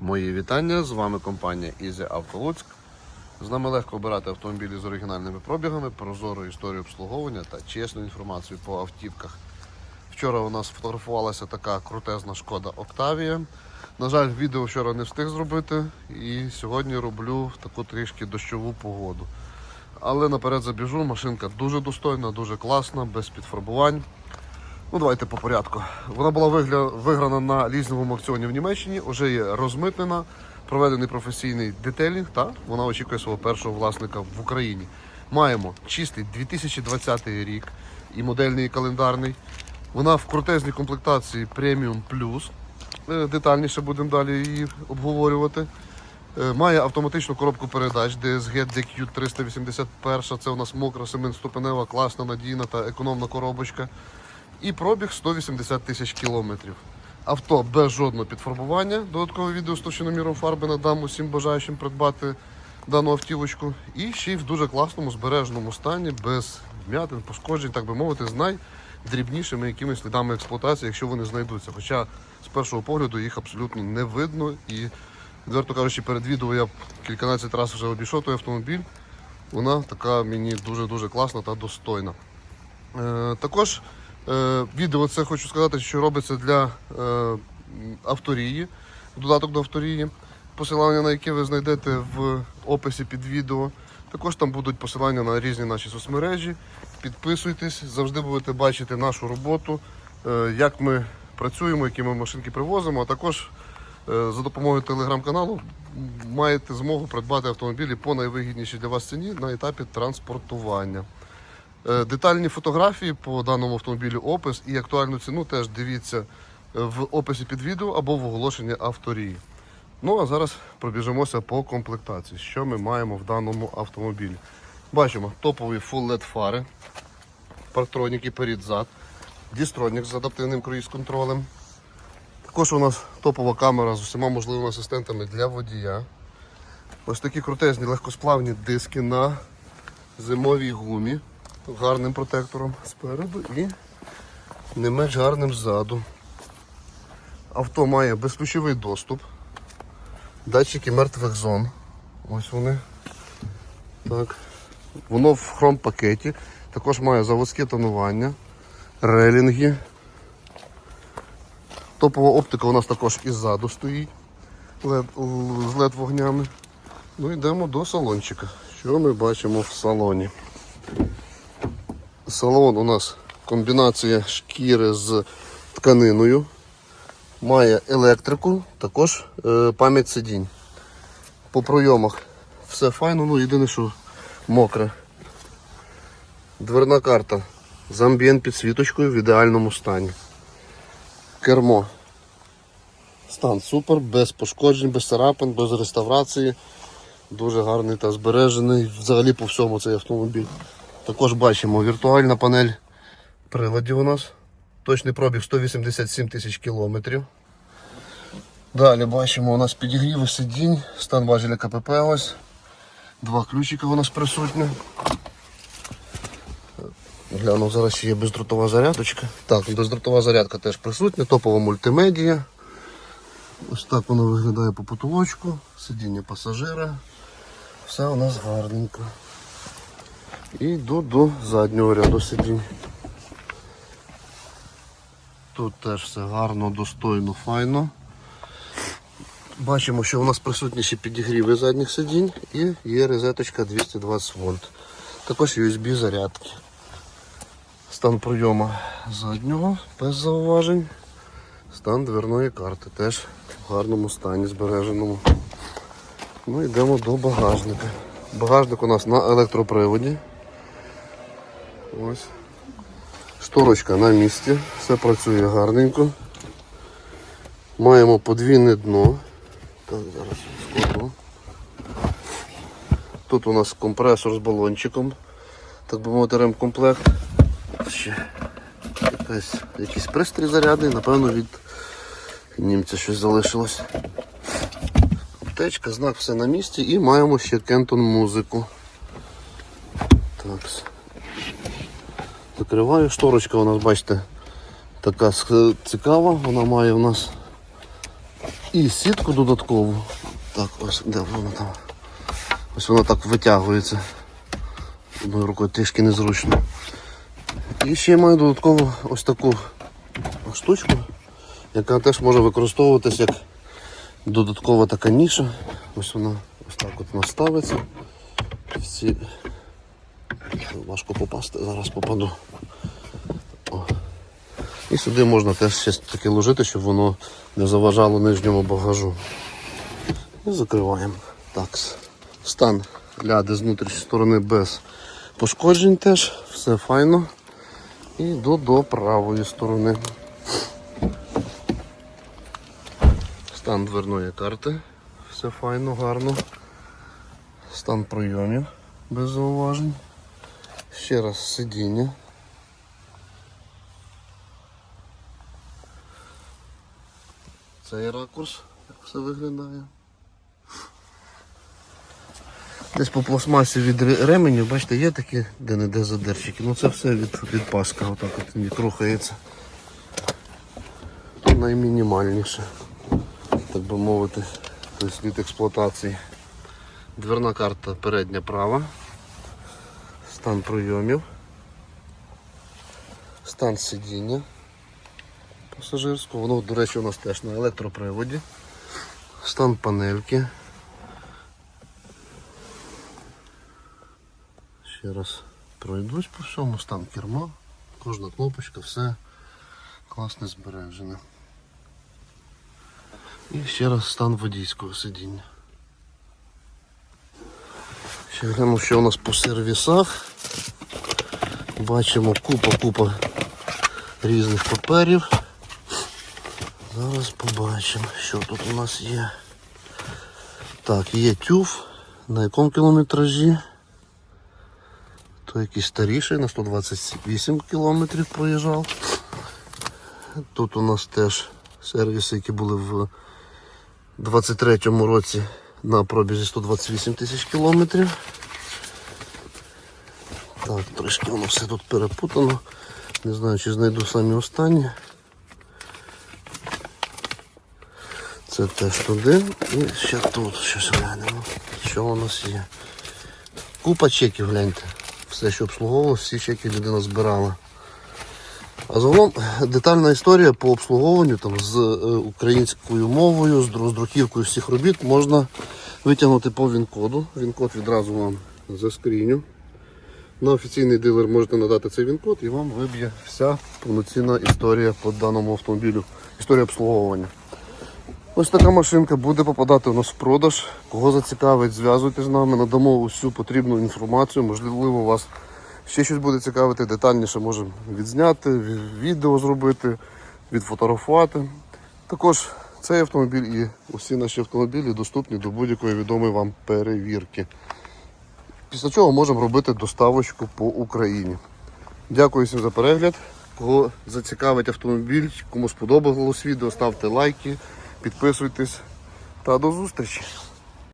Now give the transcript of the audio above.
Мої вітання, з вами компанія Easy Auto Луцьк. З нами легко обирати автомобілі з оригінальними пробігами, прозору історію обслуговування та чесну інформацію по автівках. Вчора у нас фотографувалася така крутезна шкода Octavia. На жаль, відео вчора не встиг зробити і сьогодні роблю таку трішки дощову погоду. Але наперед забіжу, машинка дуже достойна, дуже класна, без підфарбувань. Ну, давайте по порядку. Вона була виграна на лізинговому аукціоні в Німеччині, вже є розмитнена, проведений професійний детелінг, та вона очікує свого першого власника в Україні. Маємо чистий 2020 рік і модельний і календарний. Вона в крутезній комплектації Premium Plus. Е, Детальніше будемо далі її обговорювати. Е, Має автоматичну коробку передач DSG DQ 381. Це у нас мокра 7-ступенева, класна, надійна та економна коробочка. І пробіг 180 тисяч кілометрів. Авто без жодного підфарбування. Додаткове відео з товщиноміром фарби надам усім бажаючим придбати дану автівочку. І ще й в дуже класному збереженому стані, без вмятин, пошкоджень, так би мовити, з найдрібнішими якимись слідами експлуатації, якщо вони знайдуться. Хоча з першого погляду їх абсолютно не видно. І, відверто кажучи, перед відео я кільканадцять разів вже обійшов той автомобіль. Вона така мені дуже-дуже класна та достойна. Е, також відео це хочу сказати, що робиться для е, авторії, додаток до авторії, посилання на яке ви знайдете в описі під відео. Також там будуть посилання на різні наші соцмережі. Підписуйтесь, завжди будете бачити нашу роботу, е, як ми працюємо, які ми машинки привозимо, а також е, за допомогою телеграм-каналу маєте змогу придбати автомобілі по найвигіднішій для вас ціні на етапі транспортування. Е, Детальні фотографії по даному автомобілю, опис і актуальну ціну теж дивіться е, в описі під відео або в оголошенні авторії. Ну а зараз пробіжимося по комплектації, що ми маємо в даному автомобілі. Бачимо топові Full LED фари, партроніки перед-зад, дістронік з адаптивним круїз-контролем. Також у нас топова камера з усіма можливими асистентами для водія. Ось такі крутезні легкосплавні диски на зимовій гумі гарним протектором спереду і не менш гарним ззаду. Авто має безключовий доступ, датчики мертвих зон. Ось вони. Так. Воно в хром пакеті. Також має заводське тонування, релінги. Топова оптика у нас також і ззаду стоїть з LED вогнями. Ну йдемо до салончика. Що ми бачимо в салоні? Салон у нас комбінація шкіри з тканиною. Має електрику, також е, пам'ять сидінь. По пройомах все файно, ну єдине, що мокре. Дверна карта з амбієнт підсвіточкою в ідеальному стані. Кермо. Стан супер, без пошкоджень, без царапин, без реставрації. Дуже гарний та збережений. Взагалі по всьому цей автомобіль. Також бачимо віртуальна панель приладів у нас. Точний пробіг 187 тисяч кілометрів. Далі бачимо у нас підігріви сидінь, стан важеля КПП ось. Два ключика у нас присутні. Гляну, зараз є бездротова зарядочка. Так, бездротова зарядка теж присутня, топова мультимедія. Ось так воно виглядає по потолочку, сидіння пасажира. Все у нас гарненько. І йду до заднього ряду сидінь. Тут теж все гарно, достойно, файно. Бачимо, що у нас присутні ще підігріви задніх сидінь і є розеточка 220 вольт. Також USB зарядки. Стан прийому заднього без зауважень. Стан дверної карти теж в гарному стані збереженому. Ну йдемо до багажника. Багажник у нас на електроприводі. Ось. Шторочка на місці, все працює гарненько. Маємо подвійне дно. Так, зараз складу. Тут у нас компресор з балончиком. Так би мовити, ремкомплект. Ще якась, якийсь пристрій зарядний, напевно, від німця щось залишилось. Аптечка, знак все на місці і маємо ще кентон музику. Так. Закриваю. Шторочка у нас, бачите, така цікава. Вона має у нас І сітку додаткову. Так, ось де вона там. Ось вона так витягується. Одною рукою трішки незручно. І ще маю додатково ось таку штучку, яка теж може використовуватись як додаткова така ніша. Ось вона ось так от вона ставиться. Всі... Важко попасти, зараз попаду. О. І сюди можна теж щось таке ложити, щоб воно не заважало нижньому багажу. І закриваємо. Так. Стан ляди з внутрішньої сторони без пошкоджень теж. Все файно. І йду до правої сторони. Стан дверної карти. Все файно, гарно. Стан пройомів без зауважень. Ще раз сидіння. Цей ракурс, як все виглядає. Десь по пластмасі від ре- ременів, бачите, є такі де-не-де задерчики. Ну це все від, від паска, отак от не рухається. Наймінімальніше, так би мовити, тобто від експлуатації. Дверна карта передня права, стан прийомів, стан сидіння пасажирського. Воно, до речі, у нас теж на електроприводі. Стан панельки. Ще раз пройдусь по всьому, стан керма, кожна кнопочка, все класно збережене. І ще раз стан водійського сидіння. Ще глянемо, що у нас по сервісах. Бачимо купа-купа різних паперів. Зараз побачимо, що тут у нас є. Так, є тюф. На якому кілометражі? То якийсь старіший, на 128 кілометрів проїжджав. Тут у нас теж сервіси, які були в 23-му році на пробізі 128 тисяч кілометрів. Так, трошки воно все тут перепутано. Не знаю, чи знайду самі останні. Це теж туди. І ще тут щось глянемо. Що у нас є? Купа чеків, гляньте. Все, що обслуговувало, всі чеки людина збирала. А загалом детальна історія по обслуговуванню там, з е, українською мовою, з дру- з друківкою всіх робіт можна витягнути по він-коду. Він-код відразу вам заскріню. На офіційний дилер можете надати цей він-код і вам виб'є вся повноцінна історія по даному автомобілю, історія обслуговування. Ось така машинка буде попадати у нас в продаж. Кого зацікавить, зв'язуйтесь з нами, надамо усю потрібну інформацію. Можливо, вас ще щось буде цікавити, детальніше можемо відзняти, відео зробити, відфотографувати. Також цей автомобіль і усі наші автомобілі доступні до будь-якої відомої вам перевірки. Після чого можемо робити доставочку по Україні. Дякую всім за перегляд. Кого зацікавить автомобіль, кому сподобалось відео, ставте лайки, підписуйтесь та до зустрічі.